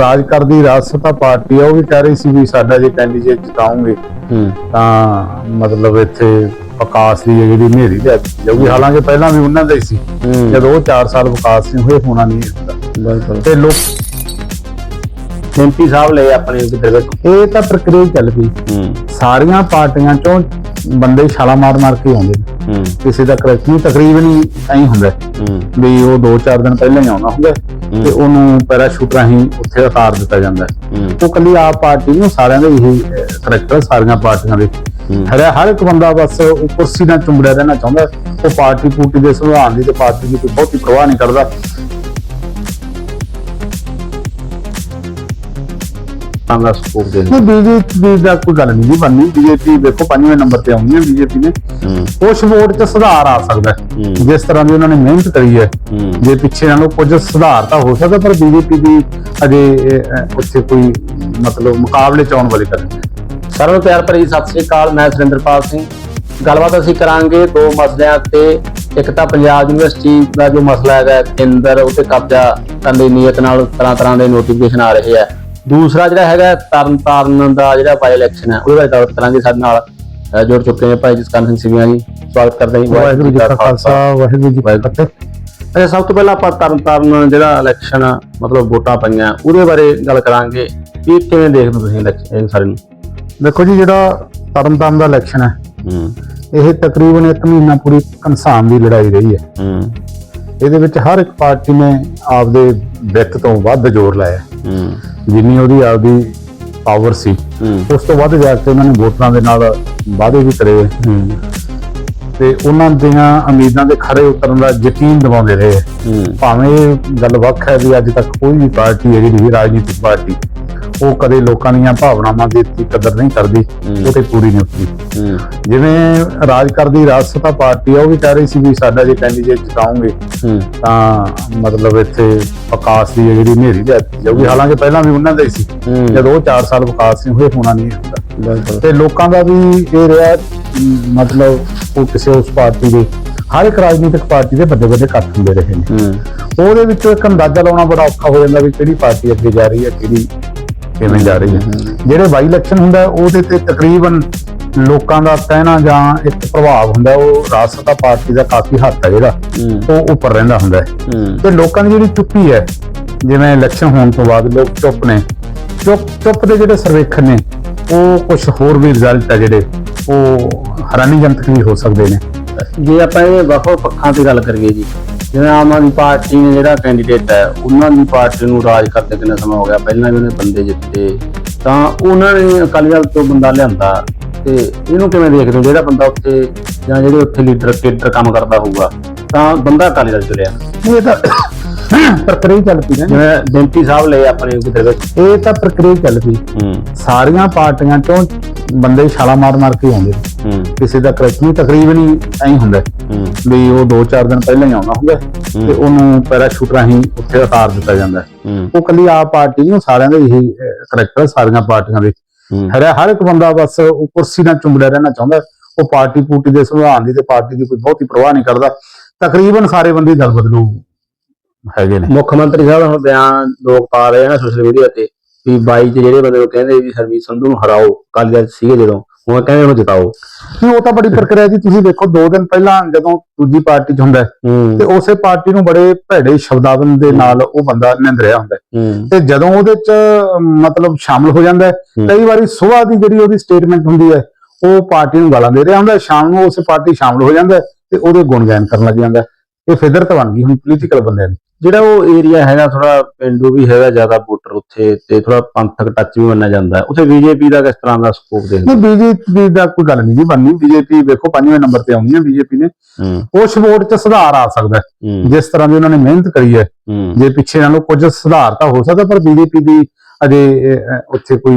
ਰਾਜ ਕਰਦੀ ਰਾਜਸਤਾ ਪਾਰਟੀ ਆ ਉਹ ਵੀ ਕਹਿ ਰਹੀ ਸੀ ਵੀ ਸਾਡਾ ਜੇ ਕੈਂਡੀਡੇਟ ਜਿਤਾਉਂਗੇ ਤਾਂ ਮਤਲਬ ਇੱਥੇ ਵਿਕਾਸ ਦੀ ਜਿਹੜੀ ਹਨੇਰੀ ਲਿਆ ਜਾਊਗੀ। ਹਾਲਾਂਕਿ ਪਹਿਲਾਂ ਵੀ ਉਹਨਾਂ ਦਾ ਹੀ ਸੀ। ਜਦੋਂ ਉਹ 4 ਸਾਲ ਵਿਕਾਸ ਨਹੀਂ ਹੋਏ ਹੋਣਾ ਨਹੀਂ ਹੁੰਦਾ ਤੇ ਲੋਕ ਐਮਪੀ ਸਾਹਿਬ ਲਏ ਆਪਣੇ ਇਹ ਤਾਂ ਪ੍ਰਕਿਰਿਆ ਚੱਲ ਪਈ। ਹੂੰ। ਸਾਰੀਆਂ ਪਾਰਟੀਆਂ ਚੋਂ ਬੰਦੇ ਛਾਲਾ ਮਾਰ ਮਾਰ ਕੇ ਆਉਂਦੇ। ਨੇ ਕਿਸੇ ਦਾ ਕਰੈਕਟ ਨਹੀਂ ਤਕਰੀਬਨ ਹੀ ਐਂ ਹੁੰਦਾ। ਵੀ ਉਹ 2-4 ਦਿਨ ਪਹਿਲਾਂ ਹੀ ਆਉਣਾ ਹੁੰਦਾ। ਤੇ ਉਹਨੂੰ ਪੈਰਾਸ਼ੂਟ ਰਾਹੀਂ ਉੱਥੇ ਉਤਾਰ ਦਿੱਤਾ ਜਾਂਦਾ। ਉਹ ਕੱਲੀ ਆਪ ਪਾਰਟੀ ਨੂੰ ਸਾਰਿਆਂ ਦੇ ਇਹੀ ਕਰੈਕਟਰ ਸਾਰੀਆਂ ਪਾਰਟੀਆਂ ਦੇ। ਹਰ ਹਰ ਇੱਕ ਬੰਦਾ ਬਸ ਉਹ ਕੁਰਸੀ ਨਾਲ ਚੁੰਬੜਿਆ ਰਹਿਣਾ ਚਾਹੁੰਦਾ। ਉਹ ਪਾਰਟੀ ਪੂਟੀ ਦੇ ਸੰਵਿਧਾਨ ਦੀ ਤੇ ਪਾਰਟੀ ਦੀ ਕੋਈ ਬਹੁਤੀ ਪਰਵਾਹ ਨਹੀਂ ਕਰਦਾ। ਤਾਂ ਦਾ ਸਕੋਪ ਦੇ। ਨਹੀਂ ਬੀਜੇਪੀ ਦਾ ਕੋਈ ਗੱਲ ਨਹੀਂ ਜੀ ਬਣਨੀ। ਬੀਜੇਪੀ ਦੇਖੋ ਪੰਜਵੇਂ ਨੰਬਰ ਤੇ ਆਉਂਦੀ ਹੈ ਬੀਜੇਪੀ ਨੇ। ਕੁਝ ਵੋਟ 'ਚ ਸੁਧਾਰ ਆ ਸਕਦਾ। ਜਿਸ ਤਰ੍ਹਾਂ ਦੀ ਉਹਨਾਂ ਨੇ ਮਿਹਨਤ ਕਰੀ ਹੈ। ਜੇ ਪਿੱਛੇ ਨਾਲੋਂ ਕੁਝ ਸੁਧਾਰ ਤਾਂ ਹੋ ਸਕਦਾ ਪਰ ਬੀਜੇਪੀ ਦੀ ਅਜੇ ਉੱਥੇ ਕੋਈ ਮਤਲਬ ਮੁਕਾਬਲੇ ਚ ਆਉਣ ਵਾਲੀ ਗੱਲ ਨਹੀਂ। ਸਾਰਿਆਂ ਨੂੰ ਪਿਆਰ ਭਰੀ ਸਤਿ ਸ੍ਰੀ ਅਕਾਲ ਮੈਂ ਸੁਰਿੰਦਰਪਾਲ ਸਿੰਘ। ਗੱਲਬਾਤ ਅਸੀਂ ਕਰਾਂਗੇ ਦੋ ਮਸਲਿਆਂ ਤੇ। ਇੱਕ ਤਾਂ ਪੰਜਾਬ ਯੂਨੀਵਰਸਿਟੀ ਦਾ ਜੋ ਮਸਲਾ ਹੈਗਾ ਕੇਂਦਰ ਉੱਤੇ ਕਬਜ਼ਾ ਕਰਨ ਦੀ ਨੀਅਤ ਨਾਲ ਤਰ੍ਹਾਂ ਤਰ੍ਹਾਂ ਦੇ ਨੋਟੀਫਿਕੇਸ਼ਨ ਆ ਰਹੇ ਆ। ਦੂਸਰਾ ਜਿਹੜਾ ਹੈਗਾ ਤਰਨ ਤਾਰਨ ਦਾ ਜਿਹੜਾ ਬਾਈ ਇਲੈਕਸ਼ਨ ਹੈ ਉਹਦੇ ਬਾਰੇ ਗੱਲਬਾਤ ਕਰਾਂਗੇ ਸਾਡੇ ਨਾਲ। ਜੁੜ ਚੁੱਕੇ ਨੇ ਭਾਈ ਜਸਕਰਨ ਸਿੰਘ ਸਿਵਿਆਂ ਜੀ। ਸਵਾਗਤ ਕਰਦੇ ਹਾਂ। ਵਾਹਿਗੁਰੂ ਜੀ ਕਾ ਖਾਲਸਾ ਵਾਹਿਗੁਰੂ ਜੀ ਕੀ ਫਤਿਹ। ਅੱਛਾ ਸਭ ਤੋਂ ਪਹਿਲਾਂ ਆਪਾਂ ਤਰਨ ਤਾਰਨ ਜਿਹੜਾ ਇਲੈਕਸ਼ਨ ਮਤਲਬ ਵੋਟਾਂ ਪਈਆਂ ਉਹਦੇ ਬਾਰੇ ਗੱਲ ਕਰਾਂਗੇ। ਵੀ ਕਿਵੇਂ ਦੇਖਦੇ ਤੁਸੀਂ ਇਹ ਸਾਰੇ ਨੂੰ? ਦੇਖੋ ਜੀ ਜਿਹੜਾ ਤਰਨਤਾਰਨ ਦਾ ਇਲੈਕਸ਼ਨ ਹੈ ਹੂੰ। ਇਹ ਤਕਰੀਬਨ 1 ਮਹੀਨਾ ਪੂਰੀ ਘਨਸਾਨ ਦੀ ਲੜਾਈ ਰਹੀ ਹੈ। ਹੂੰ। ਇਹਦੇ ਵਿੱਚ ਹਰ ਇੱਕ ਪਾਰਟੀ ਨੇ ਆਪਦੇ ਵਿੱਤ ਤੋਂ ਵੱਧ ਜ਼ੋਰ ਲਾਇਆ। ਜਿੰਨੀ ਉਹਦੀ ਆਪਦੀ ਪਾਵਰ ਸੀ ਉਸ ਤੋਂ ਵੱਧ ਜਾ ਕੇ ਉਹਨਾਂ ਨੇ ਵੋਟਰਾਂ ਦੇ ਨਾਲ ਵਾਅਦੇ ਵੀ ਕਰੇ। ਤੇ ਉਹਨਾਂ ਦੀਆਂ ਉਮੀਦਾਂ ਦੇ ਖਰੇ ਉਤਰਨ ਦਾ ਯਕੀਨ ਦਿਵਾਉਂਦੇ ਰਹੇ। ਭਾਵੇਂ ਗੱਲ ਵੱਖ ਹੈ ਵੀ ਅੱਜ ਤੱਕ ਕੋਈ ਵੀ ਪਾਰਟੀ ਜਿਹੜੀ ਰਾਜਨੀਤਿਕ ਪਾਰਟੀ ਉਹ ਕਦੇ ਲੋਕਾਂ ਦੀਆਂ ਭਾਵਨਾਵਾਂ ਦੀ ਇੱਤੀ ਕਦਰ ਨਹੀਂ ਕਰਦੀ। ਉਹ ਤੇ ਪੂਰੀ ਨਹੀਂ ਉਤਰੀ ਜਿਵੇਂ ਰਾਜ ਕਰਦੀ ਰਾਜਸਤਾ ਪਾਰਟੀ ਆ ਉਹ ਵੀ ਕਹਿ ਰਹੀ ਸੀ ਵੀ ਸਾਡਾ ਜੇ ਕੈਂਡੀਡੇਟ ਜਿਤਾਉਂਗੇ ਤਾਂ ਮਤਲਬ ਇੱਥੇ ਵਿਕਾਸ ਦੀ ਜਿਹੜੀ ਹਨੇਰੀ ਲਿਆ ਜਾਊਗੀ। ਹਾਲਾਂਕਿ ਪਹਿਲਾਂ ਵੀ ਉਹਨਾਂ ਦਾ ਹੀ। ਸੀ ਜਦੋਂ ਉਹ 4 ਸਾਲ ਵਿਕਾਸ ਨਹੀਂ ਹੋਏ ਹੋਣਾ ਨਹੀਂ ਹੁੰਦਾ। ਤੇ ਲੋਕਾਂ ਦਾ ਵੀ ਇਹ ਰਿਹਾ ਮਤਲਬ ਉਹ ਕਿਸੇ ਉਸ ਪਾਰਟੀ ਦੇ ਹਰ ਇੱਕ ਰਾਜਨੀਤਿਕ ਪਾਰਟੀ ਦੇ ਵੱਡੇ ਵੱਡੇ ਇਕੱਠ ਹੁੰਦੇ ਰਹੇ ਨੇ। ਉਹਦੇ ਵਿੱਚੋਂ ਇੱਕ ਅੰਦਾਜ਼ਾ ਲਾਉਣਾ ਬੜਾ ਔਖਾ ਹੋ ਜਾਂਦਾ ਵੀ ਕਿਹੜੀ ਪਾਰਟੀ ਅੱਗੇ ਜਾ ਰਹੀ ਹੈ ਕਿਹੜੀ ਕਿਵੇਂ ਜਾ ਰਹੀ ਹੈ। ਜਿਹੜੇ ਬਾਈ ਇਲੈਕਸ਼ਨ ਹੁੰਦਾ ਉਹਦੇ ਤੇ ਤਕਰੀਬਨ ਲੋਕਾਂ ਦਾ ਕਹਿਣਾ ਜਾਂ ਇੱਕ ਪ੍ਰਭਾਵ ਹੁੰਦਾ ਉਹ ਰਾਜਸਤਾ ਪਾਰਟੀ ਦਾ ਕਾਫੀ ਹੱਥ ਹੈ ਜਿਹੜਾ ਉਹ ਉੱਪਰ ਰਹਿੰਦਾ ਹੁੰਦਾ ਤੇ ਲੋਕਾਂ ਦੀ ਜਿਹੜੀ ਚੁੱਪੀ ਹੈ ਜਿਵੇਂ ਇਲੈਕਸ਼ਨ ਹੋਣ ਤੋਂ ਬਾਅਦ ਲੋਕ ਚੁੱਪ ਨੇ ਚੁੱਪ ਚੁੱਪ ਦੇ ਜਿਹੜੇ ਸਰਵੇਖਣ ਨੇ ਉਹ ਕੁਝ ਹੋਰ ਵੀ ਰਿਜ਼ਲਟ ਹੈ ਜਿਹੜੇ ਉਹ ਹੈਰਾਨੀਜਨਕ ਵੀ ਹੋ ਸਕਦੇ ਨੇ। ਜੇ ਆਪਾਂ ਇਹ ਵੱਖ ਵੱਖ ਪੱਖਾਂ ਤੇ ਗੱਲ ਕਰੀਏ ਜੀ ਜਿਵੇਂ ਆਮ ਆਦਮੀ ਪਾਰਟੀ ਨੇ ਜਿਹੜਾ ਕੈਂਡੀਡੇਟ ਹੈ ਉਹਨਾਂ ਦੀ ਪਾਰਟੀ ਨੂੰ ਰਾਜ ਕਰਦੇ ਕਿੰਨਾ ਸਮਾਂ ਹੋ ਗਿਆ? ਪਹਿਲਾਂ ਵੀ ਉਹਨੇ ਬੰਦੇ ਜਿੱਤੇ ਤਾਂ ਉਹਨਾਂ ਨੇ ਅਕਾਲੀ ਦਲ ਤੋਂ ਬੰਦਾ ਲਿਆਂਦਾ ਤੇ ਇਹਨੂੰ ਕਿਵੇਂ ਦੇਖਦੇ ਹੋ? ਜਿਹੜਾ ਬੰਦਾ ਉੱਥੇ ਜਾਂ ਜਿਹੜੇ ਉੱਥੇ ਲੀਡਰ ਕੇਡਰ ਕੰਮ ਕਰਦਾ ਹੋਊਗਾ ਤਾਂ ਬੰਦਾ ਅਕਾਲੀ ਦਲ ਚੁਣਿਆ। ਇਹ ਤਾਂ ਪ੍ਰਕਿਰਿਆ ਚੱਲ ਪਈ ਨਾ। ਜਿਵੇਂ ਡੈਂਪੀ ਸਾਹਿਬ ਲਏ ਆਪਣੇ ਕਿਤੇ ਵਿੱਚ। ਇਹ ਤਾਂ ਪ੍ਰਕਿਰਿਆ ਚੱਲ ਪਈ। ਸਾਰੀਆਂ ਪਾਰਟੀਆਂ ਚੋਂ ਬੰਦੇ ਛਾਲਾ ਮਾਰ ਮਾਰ ਕੇ ਆਉਂਦੇ ਕਿਸੇ ਦਾ ਕਰੈਕਟ ਨਹੀਂ ਤਕਰੀਬਨ ਹੀ ਐਂ ਹੁੰਦਾ। ਵੀ ਉਹ 2-4 ਦਿਨ ਪਹਿਲਾਂ ਹੀ ਆਉਣਾ ਹੁੰਦਾ ਤੇ ਉਹਨੂੰ ਪੈਰਾਸ਼ੂਟ ਰਾਹੀਂ ਉੱਥੇ ਉਤਾਰ ਦਿੱਤਾ ਜਾਂਦਾ ਉਹ ਕੱਲੀ ਆਪ ਪਾਰਟੀ ਨਹੀਂ ਉਹ ਸਾਰਿਆਂ ਦੇ ਇਹੀ ਕਰੈਕਟਰ ਸਾਰੀਆਂ ਪਾਰਟੀਆਂ ਦੇ। ਹਰ ਹਰ ਇੱਕ ਬੰਦਾ ਬਸ ਉਹ ਕੁਰਸੀ ਨਾਲ ਚੁੰਬੜਿਆ ਰਹਿਣਾ ਚਾਹੁੰਦਾ। ਉਹ ਪਾਰਟੀ ਪੂਟੀ ਦੇ ਸੰਵਿਧਾਨ ਦੀ ਤੇ ਪਾਰਟੀ ਦੀ ਕੋਈ ਬਹੁਤੀ ਪਰਵਾਹ ਨਹੀਂ ਕਰਦਾ। ਤਕਰੀਬਨ ਸਾਰੇ ਬੰਦੇ ਦਲ ਬਦਲੂ ਹੈਗੇ ਨੇ। ਮੁੱਖ ਮੰਤਰੀ ਸਾਹਿਬ ਦਾ ਹੁਣ ਬਿਆਨ ਲੋਕ ਪਾ ਰਹੇ ਆ ਨਾ ਸੋਸ਼ਲ ਮੀਡੀਆ ਤੇ ਵੀ 22 ਚ ਜਿਹੜੇ ਬੰਦੇ ਨੂੰ ਕਹਿੰਦੇ ਵੀ ਹਰਮੀਤ ਸੰਧੂ ਨੂੰ ਹਰਾਓ ਅਕਾਲੀ ਦਲ 'ਚ ਸੀਗੇ ਜਦੋਂ ਹੁਣ ਕਹਿੰਦੇ ਉਹਨੂੰ ਜਿਤਾਓ। ਨਹੀਂ ਉਹ ਤਾਂ ਬੜੀ ਪ੍ਰਕਿਰਿਆ ਜੀ ਤੁਸੀਂ ਦੇਖੋ ਦੋ ਦਿਨ ਪਹਿਲਾਂ ਜਦੋਂ ਦੂਜੀ ਪਾਰਟੀ ਚ ਹੁੰਦਾ ਹੈ, ਹੂੰ। ਤੇ ਉਸੇ ਪਾਰਟੀ ਨੂੰ ਬੜੇ ਭੈੜੇ ਸ਼ਬਦਾਵਲੀ ਦੇ ਨਾਲ ਉਹ ਬੰਦਾ ਨਿੰਦਰਿਆ ਹੁੰਦਾ ਹੈ। ਹੂੰ। ਤੇ ਜਦੋਂ ਉਹਦੇ ਚ ਅਮ, ਮਤਲਬ ਸ਼ਾਮਲ ਹੋ ਜਾਂਦਾ ਹੈ ਹੂੰ। ਕਈ ਵਾਰੀ ਸਵੇਰ ਦੀ ਜਿਹੜੀ ਉਹਦੀ ਸਟੇਟਮੈਂਟ ਹੁੰਦੀ ਹੈ ਉਹ ਪਾਰਟੀ ਨੂੰ ਗਾਲਾਂ ਦੇ ਰਿਹਾ ਹੁੰਦਾ ਹੈ, ਸ਼ਾਮ ਨੂੰ ਉਸੇ ਪਾਰਟੀ ਸ਼ਾਮਲ ਹੋ ਜਾਂਦਾ ਹੈ ਤੇ ਉਹਦੇ ਗੁਣ ਗਾਇਨ ਕਰਨ ਲੱਗ ਜਾਂਦਾ ਹੈ। ਇਹ ਫਿਦਰਤ ਬਣ ਗਈ ਹੁਣ ਪੋਲੀਟੀਕਲ ਬੰਦਿਆਂ ਦੀ। ਜਿਹੜਾ ਉਹ ਏਰੀਆ ਹੈਗਾ ਥੋੜਾ ਪਿੰਡੂ ਵੀ ਹੈਗਾ ਜ਼ਿਆਦਾ ਵੋਟਰ ਉੱਥੇ ਤੇ ਥੋੜਾ ਪੰਥਕ ਟੱਚ ਵੀ ਮੰਨਿਆ ਜਾਂਦਾ ਉੱਥੇ ਬੀਜੇਪੀ ਦਾ ਕਿਸ ਤਰ੍ਹਾਂ ਦਾ ਸਕੋਪ ਦੇ ਨਹੀਂ ਬੀਜੇਪੀ ਦਾ ਕੋਈ ਗੱਲ ਨਹੀਂ ਜੀ ਬਣਨੀ। ਬੀਜੇਪੀ ਵੇਖੋ ਪੰਜਵੇਂ ਨੰਬਰ ਤੇ ਆਉਂਦੀ ਹੈ ਬੀਜੇਪੀ ਨੇ। ਕੁਝ ਵੋਟ ਚ ਸੁਧਾਰ ਆ ਸਕਦਾ ਜਿਸ ਤਰ੍ਹਾਂ ਦੀ ਉਹਨਾਂ ਨੇ ਮਿਹਨਤ ਕਰੀ ਹੈ। ਜੇ ਪਿੱਛੇ ਨਾਲੋਂ ਕੁਝ ਸੁਧਾਰ ਤਾਂ ਹੋ ਸਕਦਾ ਪਰ ਬੀਜੇਪੀ ਦੀ ਅਜੇ ਉੱਥੇ ਕੋਈ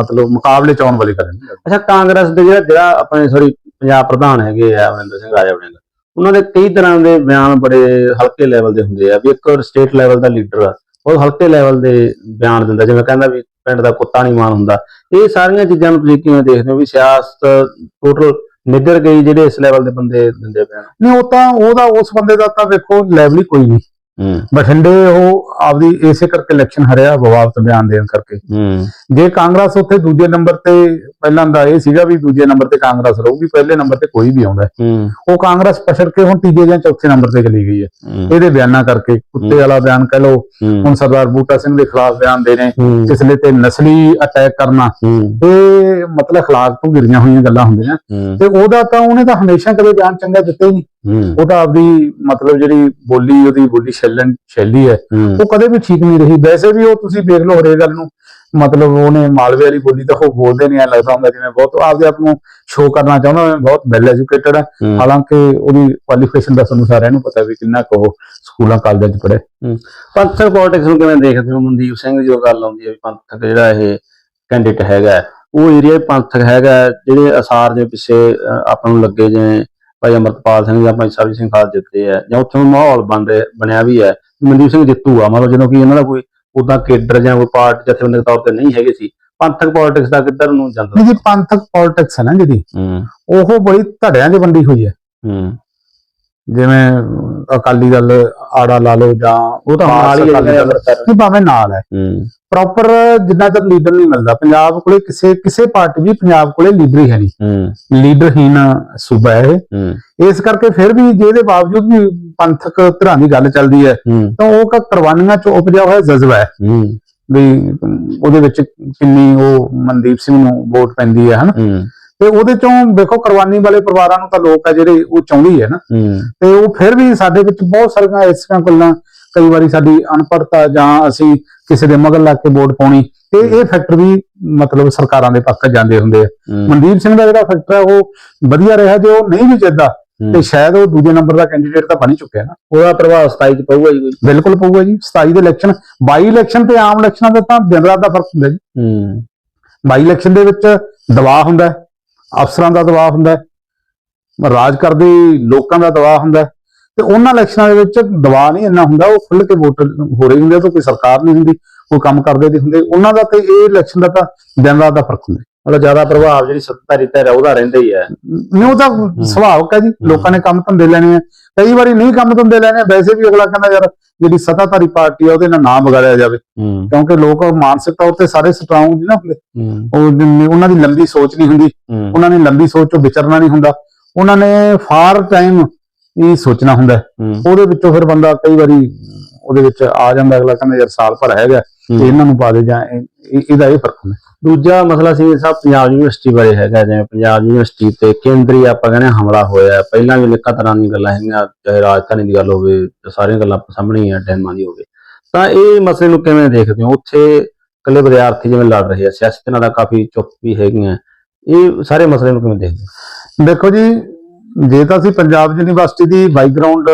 ਮਤਲਬ ਮੁਕਾਬਲੇ ਚ ਆਉਣ ਵਾਲੀ ਗੱਲ ਨਹੀਂ। ਅੱਛਾ ਕਾਂਗਰਸ ਦੇ ਜਿਹੜਾ ਜਿਹੜਾ ਆਪਣੇ ਸੌਰੀ ਪੰਜਾਬ ਪ੍ਰਧਾਨ ਹੈਗੇ ਆ ਅਮਰਿੰਦਰ ਸਿੰਘ ਰਾਜਾ ਵੜਿੰਗ। ਉਹਨਾਂ ਦੇ ਕਈ ਤਰ੍ਹਾਂ ਦੇ ਬਿਆਨ ਬੜੇ ਹਲਕੇ ਲੈਵਲ ਦੇ ਹੁੰਦੇ ਆ, ਵੀ ਇੱਕ ਸਟੇਟ ਲੈਵਲ ਦਾ ਲੀਡਰ ਆ, ਉਹ ਹਲਕੇ ਲੈਵਲ ਦੇ ਬਿਆਨ ਦਿੰਦਾ, ਜਿਵੇਂ ਕਹਿੰਦਾ ਵੀ ਪਿੰਡ ਦਾ ਕੁੱਤਾ ਨਹੀਂ ਮਾਨ ਹੁੰਦਾ। ਇਹ ਸਾਰੀਆਂ ਚੀਜ਼ਾਂ ਨੂੰ ਤੁਸੀਂ ਕਿਵੇਂ ਦੇਖਦੇ ਹੋ ਵੀ ਸਿਆਸਤ ਟੋਟਲ ਨਿੱਧਰ ਗਈ ਜਿਹੜੇ ਇਸ ਲੈਵਲ ਦੇ ਬੰਦੇ ਦਿੰਦੇ ਬਿਆਨ? ਨਹੀਂ, ਉਹ ਤਾਂ ਉਹਦਾ ਉਸ ਬੰਦੇ ਦਾ ਤਾਂ ਵੇਖੋ ਲੈਵਲ ਹੀ ਕੋਈ ਨਹੀਂ। ਬਠਿੰਡੇ ਉਹ ਆਪਦੀ ਇਸੇ ਕਰਕੇ ਇਲੈਕਸ਼ਨ ਹਰਿਆ ਬਵਾਵਤ ਬਿਆਨ ਦੇਣ ਕਰਕੇ। ਜੇ ਕਾਂਗਰਸ ਉੱਥੇ ਦੂਜੇ ਨੰਬਰ ਤੇ ਪਹਿਲਾਂ ਦਾ ਇਹ ਸੀਗਾ ਵੀ ਦੂਜੇ ਨੰਬਰ ਤੇ ਕਾਂਗਰਸ ਰਹੂਗੀ ਪਹਿਲੇ ਨੰਬਰ ਤੇ ਕੋਈ ਵੀ ਆਉਂਦਾ ਉਹ ਕਾਂਗਰਸ ਪਛੜ ਕੇ ਹੁਣ ਤੀਜੇ ਜਾਂ ਚੌਥੇ ਨੰਬਰ ਤੇ ਚਲੀ ਗਈ ਹੈ। ਇਹਦੇ ਬਿਆਨਾਂ ਕਰਕੇ ਕੁੱਤੇ ਵਾਲਾ ਬਿਆਨ ਕਹ ਲਓ ਹੂੰ। ਹੁਣ ਸਰਦਾਰ ਬੂਟਾ ਸਿੰਘ ਦੇ ਖਿਲਾਫ ਬਿਆਨ ਦੇ ਨੇ ਕਿਸਲੇ ਤੇ ਨਸਲੀ ਅਟੈਕ ਕਰਨਾ ਇਹ ਮਤਲਬ ਅਖਲਾਕ ਤੋਂ ਗਿਰੀਆਂ ਹੋਈਆਂ ਗੱਲਾਂ ਹੁੰਦੀਆਂ। ਤੇ ਉਹਦਾ ਤਾਂ ਉਹਨੇ ਤਾਂ ਹਮੇਸ਼ਾ ਕਦੇ ਬਿਆਨ ਚੰਗਾ ਦਿੱਤੇ ਨਹੀਂ। ਉਹ ਤਾਂ ਆਪਦੀ ਮਤਲਬ ਜਿਹੜੀ ਬੋਲੀ ਉਹਦੀ ਬੋਲੀ ਸ਼ੈਲਨ ਸ਼ੈਲੀ ਹੈ ਉਹ ਕਦੇ ਵੀ ਠੀਕ ਨਹੀਂ ਰਹੀ। ਵੈਸੇ ਵੀ ਉਹ ਤੁਸੀਂ ਦੇਖ ਲਓ ਹਰੇਕ ਗੱਲ ਨੂੰ ਮਤਲਬ ਉਹਨੇ ਮਾਲਵੇ ਵਾਲੀ ਬੋਲੀ ਤਾਂ ਉਹ ਬੋਲਦੇ ਨਹੀਂ ਐ ਲੱਗਦਾ ਹੁੰਦਾ ਜਿਵੇਂ ਬਹੁਤ ਆਪਦੇ ਆਪ ਨੂੰ ਸ਼ੋਅ ਕਰਨਾ ਚਾਹੁੰਦਾ ਮੈਂ ਬਹੁਤ ਵੈਲ ਐਜੂਕੇਟਡ ਹੈ। ਹਾਲਾਂਕਿ ਉਹਦੀ ਕੁਆਲੀਫਿਕੇਸ਼ਨ ਦਾ ਸਾਨੂੰ ਸਾਰਿਆਂ ਨੂੰ ਪਤਾ ਵੀ ਕਿੰਨਾ ਕੁ ਉਹ ਸਕੂਲਾਂ ਕਾਲਜਾਂ 'ਚ ਪੜ੍ਹੇ। ਪੰਥਕ ਪੋਲਿਟਿਕਸ ਨੂੰ ਕਿਵੇਂ ਦੇਖਦੇ ਹੋ? ਮਨਦੀਪ ਸਿੰਘ ਜੋ ਗੱਲ ਆਉਂਦੀ ਹੈ ਵੀ ਪੰਥਕ ਜਿਹੜਾ ਇਹ ਕੈਂਡੀਡੇਟ ਹੈਗਾ ਉਹ ਏਰੀਆ ਪੰਥਕ ਹੈਗਾ ਜਿਹੜੇ ਅਸਾਰ ਦੇ ਪਿੱਛੇ ਆਪਾਂ ਨੂੰ ਲੱਗੇ ਜਿਵੇਂ ਭਾਈ ਅਮਰਤਪਾਲ ਸਿੰਘ ਜਾਂ ਭਾਈ ਸਰਬਜੀਤ ਸਿੰਘ ਖਾਲਸਾ ਜਿੱਤੇ ਆ ਜਾਂ ਉੱਥੇ ਮਾਹੌਲ ਬਣ ਰਿਹਾ ਬਣਿਆ ਵੀ ਹੈ ਮਨਦੀਪ ਸਿੰਘ ਜਿੱਤੂਗਾ ਮਤਲਬ ਜਦੋਂ ਕਿ ਇਹਨਾਂ ਦਾ ਕੋਈ ਉਦਾਂ ਕੇਡਰ ਜਾਂ ਕੋਈ ਪਾਰਟ ਜਥੇਬੰਦਕ ਤੌਰ ਤੇ ਨਹੀਂ ਹੈਗੇ ਸੀ ਪੰਥਕ ਪੋਲਿਟਿਕਸ ਦਾ ਕਿੱਧਰ ਨੂੰ ਜਾਂਦਾ? ਨਹੀਂ ਜੀ ਪੰਥਕ ਪੋਲਿਟਿਕਸ ਹੈ ਨਾ ਜਿਹੜੀ ਹੂੰ। ਉਹ ਬੜੀ ਧੜਿਆਂ 'ਚ ਵੰਡੀ ਹੋਈ ਹੈ ਹੂੰ। ਜਿਵੇਂ ਅਕਾਲੀ ਦਲ ਆੜਾ ਲਾ ਲਓ ਜਾਂ ਉਹ ਤਾਂ ਨਾਲ ਹੀ ਹੈ। ਨਹੀਂ ਭਾਵੇਂ ਨਾਲ ਹੈ। ਪ੍ਰੋਪਰ ਜਿੰਨਾ ਚਿਰ ਲੀਡਰ ਨਹੀਂ ਮਿਲਦਾ ਪੰਜਾਬ ਕੋਲੇ ਕਿਸੇ ਕਿਸੇ ਪਾਰਟੀ ਵੀ ਪੰਜਾਬ ਕੋਲੇ ਲੀਡਰ ਹੀ ਹੈ ਨਹੀਂ। ਹੂੰ। ਲੀਡਰਹੀਨ ਸੂਬਾ ਹੈ। ਇਸ ਕਰਕੇ ਫਿਰ ਵੀ ਜੇ ਇਹਦੇ ਬਾਵਜੂਦ ਵੀ ਪੰਥਕ ਧਿਰਾਂ ਦੀ ਗੱਲ ਚੱਲਦੀ ਹੈ ਤਾਂ ਉਹ ਕੁਰਬਾਨੀਆਂ ਚ ਉਪਜਿਆ ਹੋਇਆ ਜਜ਼ਬਾ ਹੈ। ਵੀ ਉਹਦੇ ਵਿੱਚ ਕਿੰਨੀ ਉਹ ਮਨਦੀਪ ਸਿੰਘ ਨੂੰ ਵੋਟ ਪੈਂਦੀ ਹੈ ਹਨਾ? ਤੇ ਉਹਦੇ ਚੋਂ ਦੇਖੋ ਕੁਰਬਾਨੀ ਵਾਲੇ ਪਰਿਵਾਰਾਂ ਨੂੰ ਤਾਂ ਲੋਕ ਆ ਜਿਹੜੇ ਉਹ ਚਾਹੁੰਦੀ ਹੈ ਨਾ। ਤੇ ਉਹ ਫਿਰ ਵੀ ਸਾਡੇ ਵਿੱਚ ਬਹੁਤ ਸਾਰੀਆਂ ਐਸੀਆਂ ਗੱਲਾਂ ਕਈ ਵਾਰੀ ਸਾਡੀ ਅਨਪੜਤਾ ਜਾਂ ਅਸੀਂ ਕਿਸੇ ਦੇ ਮਗਰ ਲੱਗ ਕੇ ਵੋਟ ਪਾਉਣੀ ਤੇ ਇਹ ਫੈਕਟਰ ਵੀ ਮਤਲਬ ਸਰਕਾਰਾਂ ਦੇ ਪੱਖ ਜਾਂਦੇ ਹੁੰਦੇ ਆ। ਮਨਦੀਪ ਸਿੰਘ ਦਾ ਜਿਹੜਾ ਫੈਕਟਰ ਹੈ ਉਹ ਵਧੀਆ ਰਿਹਾ ਜੇ ਉਹ ਨਹੀਂ ਵੀ ਜਿੱਤਦਾ ਤੇ ਸ਼ਾਇਦ ਉਹ ਦੂਜੇ ਨੰਬਰ ਦਾ ਕੈਂਡੀਡੇਟ ਤਾਂ ਬਣ ਹੀ ਚੁੱਕਿਆ ਨਾ। ਉਹਦਾ ਪ੍ਰਭਾਵ 27 ਚ ਪਊਗਾ ਜੀ ਬਿਲਕੁਲ ਪਊਗਾ ਜੀ 27 ਦੇ ਇਲੈਕਸ਼ਨ 22 ਇਲੈਕਸ਼ਨ ਤੇ ਆਮ ਇਲੈਕਸ਼ਨਾਂ ਦਾ ਤਾਂ ਦਿਨ ਰਾਤ ਦਾ ਫ਼ਰਕ ਹੁੰਦਾ ਜੀ। ਹੂੰ। 22 ਇਲੈਕਸ਼ਨ ਦੇ ਵਿੱਚ ਦਬਾਅ ਹੁੰਦਾ ਅਫਸਰਾਂ ਦਾ ਦਬਾਅ ਹੁੰਦਾ ਹੈ, ਰਾਜ ਕਰਦੇ ਲੋਕਾਂ ਦਾ ਦਬਾਅ ਹੁੰਦਾ ਤੇ ਉਹਨਾਂ ਇਲੈਕਸ਼ਨਾਂ ਦੇ ਵਿੱਚ ਦਬਾਅ ਨਹੀਂ ਇੰਨਾ ਹੁੰਦਾ ਉਹ ਖੁੱਲ ਕੇ ਵੋਟ ਹੋ ਰਹੀ ਹੁੰਦੀ ਤੋਂ ਕੋਈ ਸਰਕਾਰ ਨਹੀਂ ਹੁੰਦੀ ਕੋਈ ਕੰਮ ਕਰਦੇ ਨਹੀਂ ਹੁੰਦੇ ਉਹਨਾਂ ਦਾ ਤੇ ਇਹ ਇਲੈਕਸ਼ਨ ਦਾ ਤਾਂ ਦਿਨ ਰਾਤ ਦਾ ਫ਼ਰਕ ਹੁੰਦਾ। ਮਤਲਬ ਜ਼ਿਆਦਾ ਪ੍ਰਭਾਵ ਜਿਹੜੀ ਧਿਰ ਹੈ ਉਹਦਾ ਰਹਿੰਦਾ ਹੀ ਹੈ। ਨਹੀਂ ਉਹ ਤਾਂ ਸੁਭਾਵਕ ਹੈ ਜੀ ਲੋਕਾਂ ਨੇ ਕੰਮ ਧੰਦੇ ਲੈਣੇ ਆ ਕਈ ਵਾਰੀ ਨਹੀਂ ਕੰਮ ਧੰਦੇ ਲੈਣੇ ਵੈਸੇ ਵੀ ਅਗਲਾ ਕਹਿੰਦਾ ਯਾਰ ਜਿਹੜੀ ਸੱਤਾਧਾਰੀ ਪਾਰਟੀ ਆ ਉਹਦੇ ਨਾਲ ਨਾਮ ਵਿਗਾੜਿਆ ਜਾਵੇ। ਕਿਉਂਕਿ ਲੋਕ ਮਾਨਸਿਕ ਤੌਰ ਤੇ ਸਾਰੇ ਸਟਰੋਂਗ ਨਹੀਂ ਨਾ ਹੁੰਦੇ ਉਹ ਉਹਨਾਂ ਦੀ ਲੰਬੀ ਸੋਚ ਨਹੀਂ ਹੁੰਦੀ। ਉਹਨਾਂ ਨੇ ਲੰਬੀ ਸੋਚ ਤੋਂ ਵਿਚਰਨਾ ਨਹੀਂ ਹੁੰਦਾ। ਉਹਨਾਂ ਨੇ ਫਾਰ ਟਾਈਮ ਹੀ ਸੋਚਣਾ ਹੁੰਦਾ। ਉਹਦੇ ਵਿੱਚੋਂ ਫਿਰ ਬੰਦਾ ਕਈ ਵਾਰੀ ਉਹਦੇ ਵਿੱਚ ਆ ਜਾਂਦਾ ਅਗਲਾ ਕਹਿੰਦਾ ਯਾਰ ਸਾਲ ਭਰ ਹੈਗਾ। ਤੇ ਇਹਨਾਂ ਨੂੰ ਪਾ ਦੇ ਜਾਂ ਇਹ- ਇਹ- ਇਹਦਾ ਇਹ ਫ਼ਰਕ ਹੁੰਦਾ। ਦੂਜਾ ਮਸਲਾ ਸੀ ਸਾਹਿਬ ਪੰਜਾਬ ਯੂਨੀਵਰਸਿਟੀ ਬਾਰੇ ਹੈਗਾ ਜਿਵੇਂ ਪੰਜਾਬ ਯੂਨੀਵਰਸਿਟੀ ਤੇ ਕੇਂਦਰੀ ਆਪਾਂ ਕਹਿੰਦੇ ਹਾਂ ਹਮਲਾ ਹੋਇਆ ਹੈ। ਪਹਿਲਾਂ ਵੀ ਨਿੱਕਾ ਤਰ੍ਹਾਂ ਦੀਆਂ ਗੱਲਾਂ ਹੈਗੀਆਂ ਚਾਹੇ ਰਾਜਧਾਨੀ ਦੀ ਗੱਲ ਹੋਵੇ ਤੇ ਸਾਰੀਆਂ ਗੱਲਾਂ ਆਪਾਂ ਸਾਹਮਣੇ ਹੀ ਆ ਡੈਮਾਂ ਦੀ ਹੋਵੇ। ਤਾਂ ਇਹ ਮਸਲੇ ਨੂੰ ਕਿਵੇਂ ਦੇਖਦੇ ਹੋ? ਉੱਥੇ ਇਕੱਲੇ ਵਿਦਿਆਰਥੀ ਜਿਵੇਂ ਲੜ ਰਹੇ ਆ ਸਿਆਸਤ ਨਾਲ ਕਾਫੀ ਚੁੱਪ ਵੀ ਹੈਗੀਆਂ। ਇਹ ਸਾਰੇ ਮਸਲੇ ਨੂੰ ਕਿਵੇਂ ਦੇਖਦੇ ਹੋ? ਦੇਖੋ ਜੀ ਜੇ ਤਾਂ ਅਸੀਂ ਪੰਜਾਬ ਯੂਨੀਵਰਸਿਟੀ ਦੀ ਬੈਕਗ੍ਰਾਉਂਡ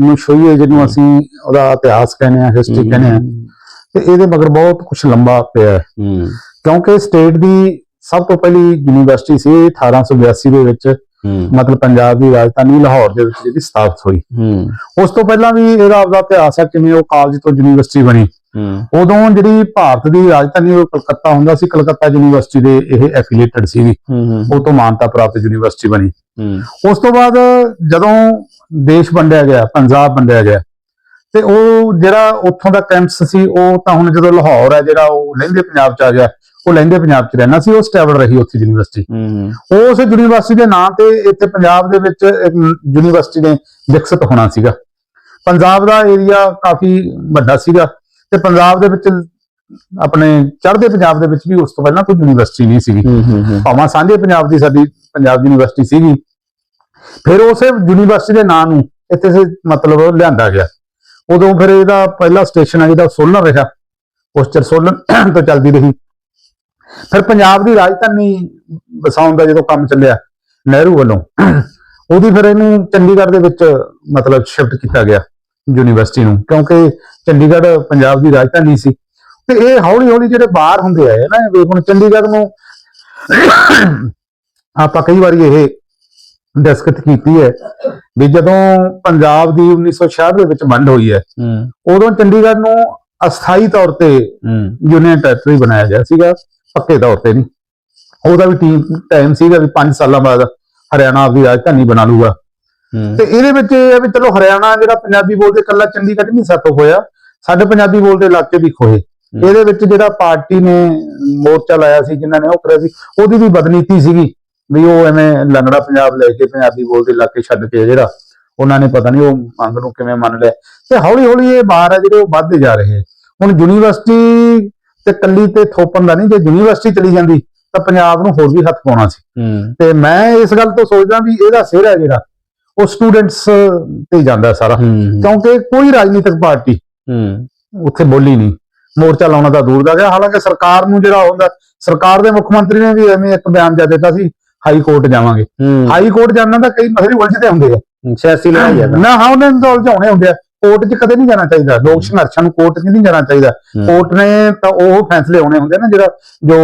ਨੂੰ ਛੋਈਏ ਜਿਹਨੂੰ ਅਸੀਂ ਉਹਦਾ ਇਤਿਹਾਸ ਕਹਿੰਦੇ ਆ ਹਿਸਟਰੀ ਕਹਿੰਦੇ ਆ ਤੇ ਇਹਦੇ ਮਗਰ ਬਹੁਤ ਕੁਝ ਲੰਬਾ ਪਿਆ ਹੈ। ਕਿਉਂਕਿ ਸਟੇਟ ਦੀ ਸਭ ਤੋਂ ਪਹਿਲੀ ਯੂਨੀਵਰਸਿਟੀ ਸੀ ਇਹ 1882 ਦੇ ਵਿੱਚ। ਮਤਲਬ ਪੰਜਾਬ ਦੀ ਰਾਜਧਾਨੀ ਲਾਹੌਰ ਦੇ ਵਿੱਚ ਜਿਹੜੀ ਸਥਾਪਿਤ ਹੋਈ। ਉਸ ਤੋਂ ਪਹਿਲਾਂ ਵੀ ਇਹਦਾ ਆਪਦਾ ਇਤਿਹਾਸ ਹੈ ਕਿਵੇਂ ਉਹ ਕਾਲਜ ਤੋਂ ਯੂਨੀਵਰਸਿਟੀ ਬਣੀ। ਉਦੋਂ ਜਿਹੜੀ ਭਾਰਤ ਦੀ ਰਾਜਧਾਨੀ ਉਹ ਕਲਕੱਤਾ ਹੁੰਦਾ ਸੀ ਕਲਕੱਤਾ ਯੂਨੀਵਰਸਿਟੀ ਦੇ ਇਹ ਐਫੀਲੀਏਟਡ ਹੂੰ ਉਹ ਤੋਂ ਮਾਨਤਾ ਪ੍ਰਾਪਤ ਯੂਨੀਵਰਸਿਟੀ ਬਣੀ। ਉਸ ਤੋਂ ਬਾਅਦ ਜਦੋਂ ਦੇਸ਼ ਵੰਡਿਆ ਗਿਆ ਪੰਜਾਬ ਵੰਡਿਆ ਗਿਆ ਤੇ ਉਹ ਜਿਹੜਾ ਉੱਥੋਂ ਦਾ ਕੈਂਪਸ ਸੀ ਉਹ ਤਾਂ ਹੁਣ ਜਦੋਂ ਲਾਹੌਰ ਹੈ ਜਿਹੜਾ ਉਹ ਲਹਿੰਦੇ ਪੰਜਾਬ ਚ ਆ ਗਿਆ ਉਹ ਲਹਿੰਦੇ ਪੰਜਾਬ ਚ ਰਹਿਣਾ ਸੀ ਉਹ ਸਟੇਬਲ ਰਹੀ ਉੱਥੇ ਯੂਨੀਵਰਸਿਟੀ ਹੂੰ ਉਸ ਯੂਨੀਵਰਸਿਟੀ ਦੇ ਨਾਂ ਤੇ ਇੱਥੇ ਪੰਜਾਬ ਦੇ ਵਿੱਚ ਇੱਕ ਯੂਨੀਵਰਸਿਟੀ ਨੇ ਵਿਕਸਿਤ ਹੋਣਾ ਸੀਗਾ। ਪੰਜਾਬ ਦਾ ਏਰੀਆ ਕਾਫੀ ਵੱਡਾ ਸੀਗਾ ਤੇ ਪੰਜਾਬ ਦੇ ਵਿੱਚ ਆਪਣੇ ਚੜ੍ਹਦੇ ਪੰਜਾਬ ਦੇ ਵਿੱਚ ਵੀ ਉਸ ਤੋਂ ਪਹਿਲਾਂ ਕੋਈ ਯੂਨੀਵਰਸਿਟੀ ਨਹੀਂ ਸੀਗੀ। ਹੂੰ ਭਾਵੇਂ ਸਾਂਝੇ ਪੰਜਾਬ ਦੀ ਸਾਡੀ ਪੰਜਾਬ ਯੂਨੀਵਰਸਿਟੀ ਸੀਗੀ। ਫਿਰ ਉਸੇ ਯੂਨੀਵਰਸਿਟੀ ਦੇ ਨਾਂ ਨੂੰ ਇੱਥੇ ਸੇ ਮਤਲਬ ਲਿਆਂਦਾ ਗਿਆ। ਉਦੋਂ ਫਿਰ ਇਹਦਾ ਪਹਿਲਾ ਸਟੇਸ਼ਨ ਹੈ ਜਿਹੜਾ ਸੋਲਨ ਰਿਹਾ। ਉਸ ਚਿਰ ਸੋਲਨ ਤੋਂ ਚੱਲਦੀ ਰਹੀ। ਫਿਰ ਪੰਜਾਬ ਦੀ ਰਾਜਧਾਨੀ ਵਸਾਉਣ ਦਾ ਜਦੋਂ ਕੰਮ ਚੱਲਿਆ ਨਹਿਰੂ ਵੱਲੋਂ, ਉਹਦੀ ਫਿਰ ਇਹਨੂੰ ਚੰਡੀਗੜ੍ਹ ਦੇ ਵਿੱਚ ਮਤਲਬ ਸ਼ਿਫਟ ਕੀਤਾ ਗਿਆ ਯੂਨੀਵਰਸਿਟੀ ਨੂੰ, ਕਿਉਂਕਿ ਚੰਡੀਗੜ੍ਹ ਪੰਜਾਬ ਦੀ ਰਾਜਧਾਨੀ ਸੀ। ਤੇ ਇਹ ਹੌਲੀ ਹੌਲੀ ਜਿਹੜੇ ਬਾਹਰ ਹੁੰਦੇ ਆਏ ਨਾ ਵੀ ਹੁਣ ਚੰਡੀਗੜ੍ਹ ਨੂੰ ਆਪਾਂ ਕਈ ਵਾਰੀ ਇਹ ਡਿਸਕਸ ਕੀਤੀ ਹੈ ਵੀ ਜਦੋਂ ਪੰਜਾਬ ਦੀ 1966 ਦੇ ਵਿੱਚ ਵੰਡ ਹੋਈ ਹੈ ਹੂੰ। ਉਦੋਂ ਚੰਡੀਗੜ੍ਹ ਨੂੰ ਅਸਥਾਈ ਤੌਰ ਤੇ ਹੂੰ। ਯੂਨੀਅਨ ਟੈਰੀਟਰੀ ਬਣਾਇਆ ਗਿਆ ਸੀਗਾ ਪੱਕੇ ਤੌਰ ਤੇ ਨਹੀਂ। ਉਹਦਾ ਵੀ ਟੀਮ ਟਾਈਮ ਸੀਗਾ ਵੀ 5 ਸਾਲਾਂ ਬਾਅਦ ਹਰਿਆਣਾ ਆਪਦੀ ਰਾਜਧਾਨੀ ਬਣਾ ਲੂਗਾ ਹੂੰ। ਤੇ ਇਹਦੇ ਵਿੱਚ ਇਹ ਆ ਵੀ ਚਲੋ ਹਰਿਆਣਾ ਜਿਹੜਾ ਪੰਜਾਬੀ ਬੋਲਦੇ ਕੱਲਾ ਚੰਡੀਗੜ੍ਹ ਨਹੀਂ ਸਾਥੋਂ ਹੋਇਆ ਸਾਡੇ ਪੰਜਾਬੀ ਬੋਲਦੇ ਇਲਾਕੇ ਵੀ ਖੋਏ। ਇਹਦੇ ਵਿੱਚ ਜਿਹੜਾ ਪਾਰਟੀ ਨੇ ਮੋਰਚਾ ਲਾਇਆ ਸੀ ਜਿਨ੍ਹਾਂ ਨੇ ਉਹ ਕਰਿਆ ਸੀ ਉਹਦੀ ਵੀ ਬਦਨੀਤੀ ਸੀਗੀ। ਵੀ ਉਹ ਐਵੇਂ ਲੰਗੜਾ ਪੰਜਾਬ ਲੈ ਕੇ ਪੰਜਾਬੀ ਬੋਲਦੇ ਇਲਾਕੇ ਛੱਡ ਕੇ ਜਿਹੜਾ ਉਹਨਾਂ ਨੇ ਪਤਾ ਨਹੀਂ ਉਹ ਮੰਗ ਨੂੰ ਕਿਵੇਂ ਮੰਨ ਲਿਆ। ਤੇ ਹੌਲੀ ਹੌਲੀ ਇਹ ਬਾਹਰ ਆ ਜਿਹੜੇ ਉਹ ਵੱਧਦੇ ਜਾ ਰਹੇ। ਹੁਣ ਯੂਨੀਵਰਸਿਟੀ ਤੇ ਕੱਲੀ ਤੇ ਥੋਪਣ ਦਾ ਨਹੀਂ ਜੇ ਯੂਨੀਵਰਸਿਟੀ ਚਲੀ ਜਾਂਦੀ ਤਾਂ ਪੰਜਾਬ ਨੂੰ ਹੋਰ ਵੀ ਹੱਥ ਪਾਉਣਾ ਸੀ। ਤੇ ਮੈਂ ਇਸ ਗੱਲ ਤੋਂ ਸੋਚਦਾ ਵੀ ਇਹਦਾ ਸਿਰ ਹੈ ਜਿਹੜਾ ਉਹ ਸਟੂਡੈਂਟਸ ਤੇ ਜਾਂਦਾ ਸਾਰਾ। ਕਿਉਂਕਿ ਕੋਈ ਰਾਜਨੀਤਿਕ ਪਾਰਟੀ ਉੱਥੇ ਬੋਲੀ ਨਹੀਂ। ਮੋਰਚਾ ਲਾਉਣਾ ਤਾਂ ਦੂਰ ਦਾ ਗਿਆ। ਹਾਲਾਂਕਿ ਸਰਕਾਰ ਨੂੰ ਜਿਹੜਾ ਹੁੰਦਾ ਸਰਕਾਰ ਦੇ ਮੁੱਖ ਮੰਤਰੀ ਨੇ ਵੀ ਐਵੇਂ ਇੱਕ ਬਿਆਨ ਜਾ ਦਿੱਤਾ ਸੀ ਹਾਈ ਕੋਰਟ ਜਾਵਾਂਗੇ। ਹਾਈ ਕੋਰਟ ਜਾਣਾ ਤਾਂ ਕਈ ਮਸਲੇ ਉਲਝਦੇ ਹੁੰਦੇ ਆ। ਸਿਆਸੀ ਲੜਾਈ ਹੈ ਨਾ ਹਾਂ ਉਹਨਾਂ ਨੂੰ ਉਲਝਾਉਣੇ ਹੁੰਦੇ ਆ। ਕੋਰਟ 'ਚ ਕਦੇ ਨਹੀਂ ਜਾਣਾ ਚਾਹੀਦਾ। ਲੋਕ ਸੰਘਰਸ਼ਾਂ ਨੂੰ ਕੋਰਟ 'ਚ ਨਹੀਂ ਜਾਣਾ ਚਾਹੀਦਾ। ਕੋਰਟ ਨੇ ਤਾਂ ਉਹ ਫੈਸਲੇ ਹੋਣੇ ਹੁੰਦੇ ਨਾ ਜਿਹੜਾ ਜੋ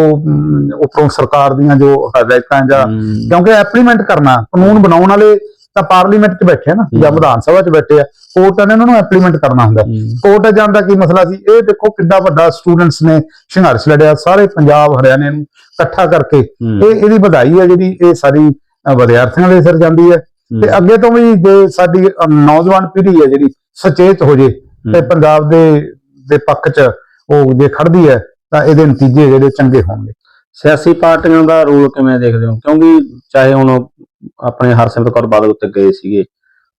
ਉੱਪਰੋਂ ਸਰਕਾਰ ਦੀਆਂ ਜੋ ਹਦਾਇਤਾਂ ਜਾਂ ਕਿਉਂਕਿ ਐਪਲੀਮੈਂਟ ਕਰਨਾ ਕਾਨੂੰਨ ਬਣਾਉਣ ਵਾਲੇ ਤਾਂ ਪਾਰਲੀਮੈਂਟ 'ਚ ਬੈਠੇ ਆ ਨਾ ਜਾਂ ਵਿਧਾਨ ਸਭਾ 'ਚ ਬੈਠੇ ਆ ਕੋਰਟਾਂ ਨੇ ਉਹਨਾਂ ਨੂੰ ਐਪਲੀਮੈਂਟ ਕਰਨਾ ਹੁੰਦਾ। ਕੋਰਟ ਜਾਣ ਦਾ ਕੀ ਮਸਲਾ ਸੀ? ਇਹ ਦੇਖੋ ਕਿੱਡਾ ਵੱਡਾ ਸਟੂਡੈਂਟਸ ਨੇ ਸੰਘਰਸ਼ ਲੜਿਆ ਸਾਰੇ ਪੰਜਾਬ ਹਰਿਆਣੇ ਨੂੰ ਇਕੱਠਾ ਕਰਕੇ। ਇਹ ਇਹਦੀ ਵਧਾਈ ਹੈ ਜਿਹੜੀ ਇਹ ਸਾਰੀ ਵਿਦਿਆਰਥੀਆਂ ਦੇ ਸਿਰ ਜਾਂਦੀ ਹੈ। ਤੇ ਅੱਗੇ ਤੋਂ ਵੀ ਜੇ ਸਾਡੀ ਨੌਜਵਾਨ ਪੀੜ੍ਹੀ ਹੈ ਜਿਹੜੀ ਸੁਚੇਤ ਹੋ ਜੇ ਤੇ ਪੰਜਾਬ ਦੇ ਦੇ ਪੱਖ 'ਚ ਉਹ ਜੇ ਖੜਦੀ ਹੈ ਤਾਂ ਇਹਦੇ ਨਤੀਜੇ ਜਿਹੜੇ ਚੰਗੇ ਹੋਣਗੇ। ਸਿਆਸੀ ਪਾਰਟੀਆਂ ਦਾ ਰੋਲ ਕਿਵੇਂ ਦੇਖਦੇ ਹੋ? ਕਿਉਂਕਿ ਚਾਹੇ ਹੁਣ ਆਪਣੇ ਹਰਸਿਮਰਤ ਕੌਰ ਬਾਦਲ ਉੱਤੇ ਗਏ ਸੀਗੇ।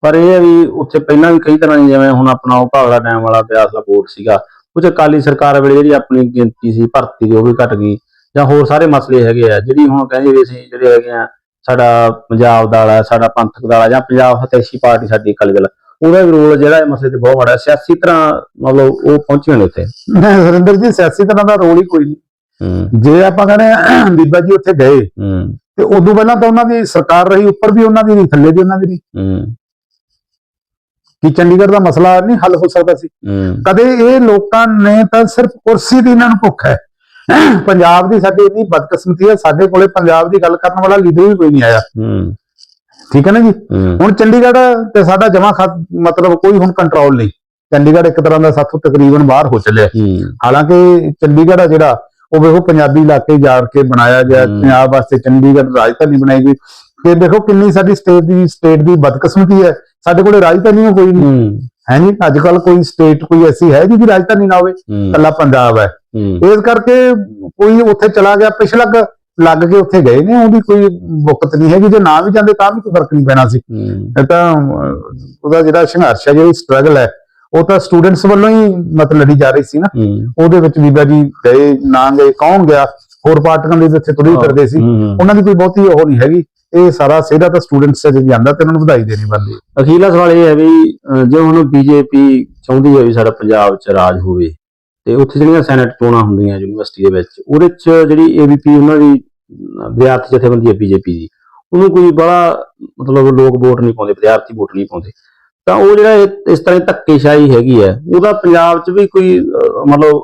ਪਰ ਇਹ ਹੈ ਵੀ ਉੱਥੇ ਪਹਿਲਾਂ ਵੀ ਕਈ ਤਰ੍ਹਾਂ ਦੀ ਜਿਵੇਂ ਹੁਣ ਆਪਣਾ ਉਹ ਭਾਗੜਾ ਡੈਮ ਵਾਲਾ ਬਿਆਸ ਦਾ ਬੋਰਡ ਸੀਗਾ ਉਹ 'ਚ ਅਕਾਲੀ ਸਰਕਾਰ ਵੇਲੇ ਜਿਹੜੀ ਆਪਣੀ ਗਿਣਤੀ ਸੀ ਭਰਤੀ ਦੀ ਉਹ ਵੀ ਘਟ ਗਈ। ਜਾਂ ਹੋਰ ਸਾਰੇ ਮਸਲੇ ਹੈਗੇ ਆ ਜਿਹੜੀ ਹੁਣ ਕਹਿੰਦੇ ਵੀ ਅਸੀਂ ਜਿਹੜੇ ਹੈਗੇ ਆ ਸਾਡਾ ਪੰਜਾਬ ਦਾ ਵਾਲਾ ਸਾਡਾ ਪੰਥਕ ਦਾ ਵਾਲਾ ਜਾਂ ਪੰਜਾਬ ਹਤੈਸ਼ੀ ਪਾਰਟੀ ਸਾਡੀ ਅਕਾਲੀ ਦਲ ਉਹਦਾ ਵੀ ਰੋਲ ਜਿਹੜਾ ਇਹ ਮਸਲੇ ਤੇ ਬਹੁਤ ਹੈ। ਸਿਆਸੀ ਤਰ੍ਹਾਂ ਮਤਲਬ ਉਹ ਪਹੁੰਚੀਆਂ ਨੇ ਉੱਥੇ। ਮੈਂ ਸੁਰਿੰਦਰ ਜੀ ਸਿਆਸੀ ਤਰ੍ਹਾਂ ਦਾ ਰੋਲ ਹੀ ਕੋਈ ਨਹੀਂ। ਜੇ ਆਪਾਂ ਕਹਿੰਦੇ ਬੀਬਾ ਜੀ ਉੱਥੇ ਗਏ ਤੇ ਉਦੋਂ ਪਹਿਲਾਂ ਤਾਂ ਉਹਨਾਂ ਦੀ ਸਰਕਾਰ ਰਹੀ ਉੱਪਰ ਵੀ ਉਹਨਾਂ ਦੀ ਰਹੀ ਥੱਲੇ ਵੀ ਉਹਨਾਂ ਦੀ ਰਹੀ। ਹੂੰ। ਕੀ ਚੰਡੀਗੜ੍ਹ ਦਾ ਮਸਲਾ ਨਹੀਂ ਹੱਲ ਹੋ ਸਕਦਾ ਸੀ। ਕਦੇ ਇਹ ਲੋਕਾਂ ਨੇ ਤਾਂ ਸਿਰਫ ਕੁਰਸੀ ਦੀ ਇਹਨਾਂ ਨੂੰ ਭੁੱਖ ਹੈ। ਪੰਜਾਬ ਦੀ ਸਾਡੀ ਇੰਨੀ ਬਦਕਿਸਮਤੀ ਹੈ ਸਾਡੇ ਕੋਲੇ ਪੰਜਾਬ ਦੀ ਗੱਲ ਕਰਨ ਵਾਲਾ ਲੀਡਰ ਵੀ ਕੋਈ ਨਹੀਂ ਆਇਆ। ਠੀਕ ਹੈ ਨਾ ਜੀ? ਹੁਣ ਚੰਡੀਗੜ੍ਹ ਤੇ ਸਾਡਾ ਜਮਾ ਖਾਤ ਮਤਲਬ ਕੋਈ ਹੁਣ ਕੰਟਰੋਲ ਨਹੀਂ। ਚੰਡੀਗੜ੍ਹ ਇੱਕ ਤਰ੍ਹਾਂ ਦਾ ਸਾਥੋਂ ਤਕਰੀਬਨ ਬਾਹਰ ਹੋ ਚੱਲਿਆ। ਹਾਲਾਂਕਿ ਚੰਡੀਗੜ੍ਹ ਆ ਜਿਹੜਾ ਉਹ ਵੇਖੋ ਪੰਜਾਬੀ ਇਲਾਕੇ ਜਾ ਕੇ ਬਣਾਇਆ ਗਿਆ। ਪੰਜਾਬ ਵਾਸਤੇ ਚੰਡੀਗੜ੍ਹ ਰਾਜਧਾਨੀ ਬਣਾਈ ਗਈ। ਤੇ ਦੇਖੋ ਕਿੰਨੀ ਸਾਡੀ ਸਟੇਟ ਦੀ ਸਟੇਟ ਦੀ ਬਦਕਿਸਮਤੀ ਹੈ। ਸਾਡੇ ਕੋਲੇ ਰਾਜਧਾਨੀ ਓ ਕੋਈ ਨਹੀਂ। ਹੂੰ। ਨਹੀਂ ਅੱਜ ਕੱਲ ਕੋਈ ਸਟੇਟ ਕੋਈ ਐਸੀ ਹੈ ਜਿਹਦੀ ਰਾਜਧਾਨੀ ਨਾ ਹੋਵੇ। ਹੂੰ। ਕੱਲਾ ਪੰਜਾਬ ਹੈ। ਇਸ ਕਰਕੇ ਕੋਈ ਉੱਥੇ ਚਲਾ ਗਿਆ ਪਿਛਲਾ ਕੁ ਲੱਗ ਕੇ ਉੱਥੇ ਗਏ ਨੇ ਉਹਦੀ ਕੋਈ ਬੁਕਤ ਨਹੀਂ ਹੈਗੀ। ਜੇ ਨਾ ਵੀ ਜਾਂਦੇ ਤਾਂ ਵੀ ਕੋਈ ਫ਼ਰਕ ਨਹੀਂ ਪੈਣਾ ਸੀ। ਇਹ ਤਾਂ ਉਹਦਾ ਜਿਹੜਾ ਸੰਘਰਸ਼ ਹੈ ਜਿਹੜੀ ਸਟਰਗਲ ਹੈ ਉਹ ਤਾਂ ਸਟੂਡੈਂਟਸ ਵੱਲੋਂ ਹੀ ਮਤਲਬ ਲੜੀ ਜਾ ਰਹੀ ਸੀ ਨਾ। ਉਹਦੇ ਵਿੱਚ ਬੀਬਾ ਜੀ ਗਏ ਨਾ ਗਏ ਕੌਣ ਗਿਆ? ਹੋਰ ਪਾਰਟੀਆਂ ਦੇ ਵਿੱਚ ਤੁਰੇ ਫਿਰਦੇ ਸੀ। ਉਹਨਾਂ ਦੀ ਕੋਈ ਬਹੁਤੀ ਉਹ ਨਹੀਂ ਹੈਗੀ। ਇਹ ਸਾਰਾ ਸਿਹਰਾ ਤਾਂ ਸਟੂਡੈਂਟਸ ਤੇ ਜਾਂਦਾ ਤੇ ਉਹਨਾਂ ਨੂੰ ਵਧਾਈ ਦੇਣੀ ਬਣਦੀ ਹੈ। ਅਖੀਰਲਾ ਸਵਾਲ ਇਹ ਹੈ ਵੀ ਜੇ ਹੁਣ ਬੀਜੇਪੀ ਚਾਹੁੰਦੀ ਹੈ ਵੀ ਸਾਡਾ ਪੰਜਾਬ 'ਚ ਰਾਜ ਹੋਵੇ ਤੇ ਉੱਥੇ ਜਿਹੜੀਆਂ ਸੈਨੇਟ ਚੋਣਾਂ ਹੁੰਦੀਆਂ ਯੂਨੀਵਰਸਿਟੀ ਦੇ ਵਿੱਚ ਉਹਦੇ 'ਚ ਜਿਹੜੀ ਏਬੀਪੀ ਉਹਨਾਂ ਦੀ ਵਿਦਿਆਰਥੀ ਜਥੇਬੰਦੀ ਹੈ ਬੀਜੇਪੀ ਦੀ ਉਹਨੂੰ ਕੋਈ ਬੜਾ ਮਤਲਬ ਲੋਕ ਵੋਟ ਨਹੀਂ ਪਾਉਂਦੇ ਵਿਦਿਆਰਥੀ ਵੋਟ ਨਹੀਂ ਪਾਉਂਦੇ। ਤਾਂ ਉਹ ਜਿਹੜਾ ਇਹ- ਇਸ ਤਰ੍ਹਾਂ ਧੱਕੇਸ਼ਾਹੀ ਹੈਗੀ ਹੈ ਉਹਦਾ ਪੰਜਾਬ 'ਚ ਵੀ ਕੋਈ ਮਤਲਬ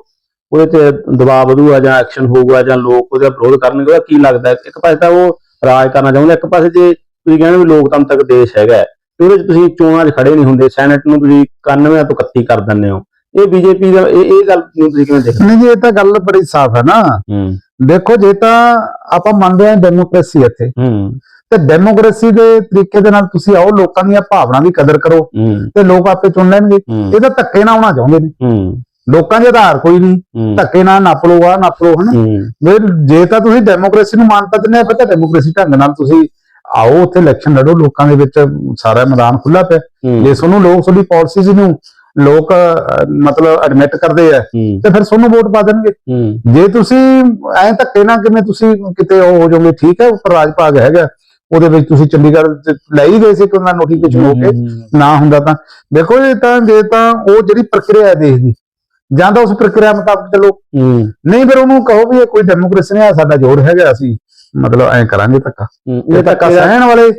ਉਹਦੇ ਤੇ ਦਬਾਅ ਵਧੂਗਾ ਜਾਂ ਐਕਸ਼ਨ ਹੋਊਗਾ ਜਾਂ ਲੋਕ ਉਹਦਾ ਵਿਰੋਧ ਕਰਨਗੇ ਉਹਦਾ ਕੀ ਲੱਗਦਾ? ਇੱਕ ਪਾਸੇ ਤਾਂ ਉਹ ਰਾਜ ਕਰਨਾ ਚਾਹੁੰਦੇ ਇੱਕ ਪਾਸੇ ਜੇ ਤੁਸੀਂ ਕਹਿੰਦੇ ਵੀ ਲੋਕਤੰਤਰਕ ਦੇਸ਼ ਹੈਗਾ ਤੇ ਉਹਦੇ 'ਚ ਤੁਸੀਂ ਚੋਣਾਂ 'ਚ ਖੜੇ ਨਹੀਂ ਹੁੰਦੇ ਸੈਨੇਟ ਨੂੰ ਤੁਸੀਂ 91 ਤੋਂ 31 ਕਰ ਦਿੰਦੇ ਹੋ। ਇਹ ਬੀਜੇਪੀ ਦਾ ਇਹ ਇਹ ਗੱਲ ਨੂੰ ਤੁਸੀਂ ਕਿਵੇਂ ਦੇਖਦੇ ਨਹੀਂ ਜੀ ਇਹ ਤਾਂ ਗੱਲ ਬੜੀ ਸਾਫ਼ ਹੈ ਨਾ। ਦੇਖੋ ਜੇ ਤਾਂ ਆਪਾਂ ਮੰਨਦੇ ਹਾਂ ਡੈਮੋਕ੍ਰੇਸੀ ਇੱਥੇ ਹੂੰ। ਤੇ ਡੈਮੋਕ੍ਰੇਸੀ ਦੇ ਤਰੀਕੇ ਦੇ ਨਾਲ ਤੁਸੀਂ ਆਓ ਲੋਕਾਂ ਦੀਆਂ ਭਾਵਨਾ ਦੀ ਕਦਰ ਕਰੋ ਤੇ ਲੋਕ ਆਪੇ ਚੁਣ ਲੈਣਗੇ। ਇਹ ਤਾਂ ਧੱਕੇ ਨਾਲ ਆਉਣਾ ਚਾਹੁੰਦੇ ਨੇ। ਲੋਕਾਂ ਦੇ ਆਧਾਰ ਕੋਈ ਨਹੀਂ। ਧੱਕੇ ਨਾਲ ਨੱਪ ਆ ਨੱਪ ਲਓ ਹਨਾ। ਜੇ ਤਾਂ ਤੁਸੀਂ ਡੈਮੋਕ੍ਰੇਸੀ ਨੂੰ ਮਾਨਤਾ ਦਿੰਦੇ ਆ ਫਿਰ ਤਾਂ ਡੈਮੋਕ੍ਰੇਸੀ ਢੰਗ ਨਾਲ ਤੁਸੀਂ ਆਓ ਉੱਥੇ ਇਲੈਕਸ਼ਨ ਲੜੋ ਲੋਕਾਂ ਦੇ ਵਿੱਚ ਸਾਰਾ ਮੈਦਾਨ ਖੁੱਲਾ ਪਿਆ। ਜੇ ਤੁਹਾਨੂੰ ਲੋਕ ਤੁਹਾਡੀ ਪਾਲਿਸੀਜ਼ ਨੂੰ ਲੋਕ ਮਤਲਬ ਐਡਮਿਟ ਕਰਦੇ ਆ ਤੇ ਫਿਰ ਤੁਹਾਨੂੰ ਵੋਟ ਪਾ ਦੇਣਗੇ। ਜੇ ਤੁਸੀਂ ਐਂ ਧੱਕੇ ਨਾਲ ਕਿਵੇਂ ਤੁਸੀਂ ਕਿਤੇ ਹੋ ਜਾਓਗੇ ਠੀਕ ਹੈ ਉੱਪਰ ਰਾਜ ਭਾਗ ਹੈਗਾ। ਉਹਦੇ ਵਿੱਚ ਤੁਸੀਂ ਚੰਡੀਗੜ੍ਹ ਚ ਲੈ ਹੀ ਗਏ ਸੀ ਕਿ ਉਹਨਾਂ ਨੋਟੀਫਿਕੇਸ਼ਨ ਹੋ ਕੇ ਨਾ ਹੁੰਦਾ ਤਾਂ। ਦੇਖੋ ਇਹ ਤਾਂ ਜੇ ਤਾਂ ਉਹ ਜਿਹੜੀ ਪ੍ਰਕਿਰਿਆ ਹੈ ਦੇਸ਼ ਦੀ ਜਾਂ ਤਾਂ ਉਸ ਪ੍ਰਕਿਰਿਆ ਮੁਤਾਬਕ ਚਲੋ। ਨਹੀਂ ਫਿਰ ਉਹਨੂੰ ਕਹੋ ਵੀ ਇਹ ਕੋਈ ਡੈਮੋਕ੍ਰੇਸੀ ਨਹੀਂ ਆ ਸਾਡਾ ਜ਼ੋਰ ਹੈਗਾ ਅਸੀਂ ਮਤਲਬ ਐਂ ਕਰਾਂਗੇ ਧੱਕਾ। ਇਹ ਧੱਕਾ ਸਹਿਣ ਵਾਲੇ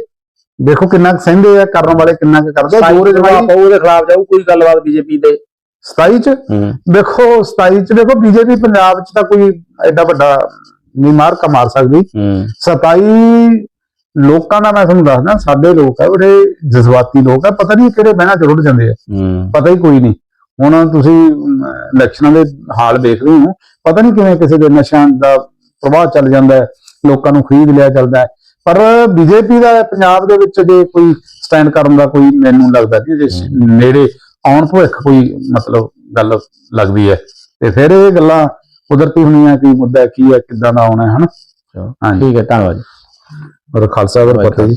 ਦੇਖੋ ਕਿੰਨਾ ਸਹਿੰਦੇ ਆ ਕਰਨ ਵਾਲੇ ਕਿੰਨਾ ਕੁ ਕਰਦੇ। ਜ਼ੋਰ ਜਮਾਈ ਉਹਦੇ ਖਿਲਾਫ ਜਾਊ ਕੋਈ ਗੱਲਬਾਤ ਬੀਜੇਪੀ ਦੇ 27 ਚ? ਦੇਖੋ 27 ਚ ਦੇਖੋ ਬੀਜੇਪੀ ਪੰਜਾਬ ਚ ਤਾਂ ਕੋਈ ਐਡਾ ਵੱਡਾ ਨਹੀਂ ਮਾਰ ਕਾ ਮਾਰ ਸਕਦੀ। ਹੂੰ। 27 ਲੋਕਾਂ ਦਾ ਮੈਂ ਤੁਹਾਨੂੰ ਦੱਸਦਾ ਸਾਡੇ ਲੋਕ ਆ ਬੜੇ ਜਜ਼ਬਾਤੀ ਲੋਕ ਆ ਪਤਾ ਨਹੀਂ ਕਿਹੜੇ ਬਹਿਣਾ ਚ ਰੁੱਟ ਜਾਂਦੇ ਆ। ਪਤਾ ਹੀ ਕੋਈ ਨਹੀਂ। ਹੁਣ ਤੁਸੀਂ ਇਲੈਕਸ਼ਨਾਂ ਦੇ ਹਾਲ ਵੇਖ ਰਹੇ ਹੋ ਪਤਾ ਨਹੀਂ ਕਿਵੇਂ ਕਿਸੇ ਦੇ ਨਸ਼ਿਆਂ ਦਾ ਪ੍ਰਵਾਹ ਚੱਲ ਜਾਂਦਾ ਹੈ ਲੋਕਾਂ ਨੂੰ ਖਰੀਦ ਲਿਆ ਚੱਲਦਾ ਹੈ। ਪਰ ਬੀਜੇਪੀ ਦਾ ਪੰਜਾਬ ਦੇ ਵਿੱਚ ਜੇ ਕੋਈ ਸਟੈਂਡ ਕਰਨ ਦਾ ਕੋਈ ਮੈਨੂੰ ਲੱਗਦਾ ਕਿ ਜੇ ਨੇੜੇ ਆਉਣ ਭਵਿੱਖ ਕੋਈ ਮਤਲਬ ਗੱਲ ਲੱਗਦੀ ਹੈ। ਤੇ ਫਿਰ ਇਹ ਗੱਲਾਂ ਕੁਦਰਤੀ ਹੋਣੀਆਂ ਕਿ ਮੁੱਦਾ ਕੀ ਹੈ ਕਿੱਦਾਂ ਦਾ ਆਉਣਾ ਹੈ ਹਨਾ? ਠੀਕ ਹੈ ਧੰਨਵਾਦ ਔਰ ਖਾਲਸਾ ਵਰ ਪਤਾ ਜੀ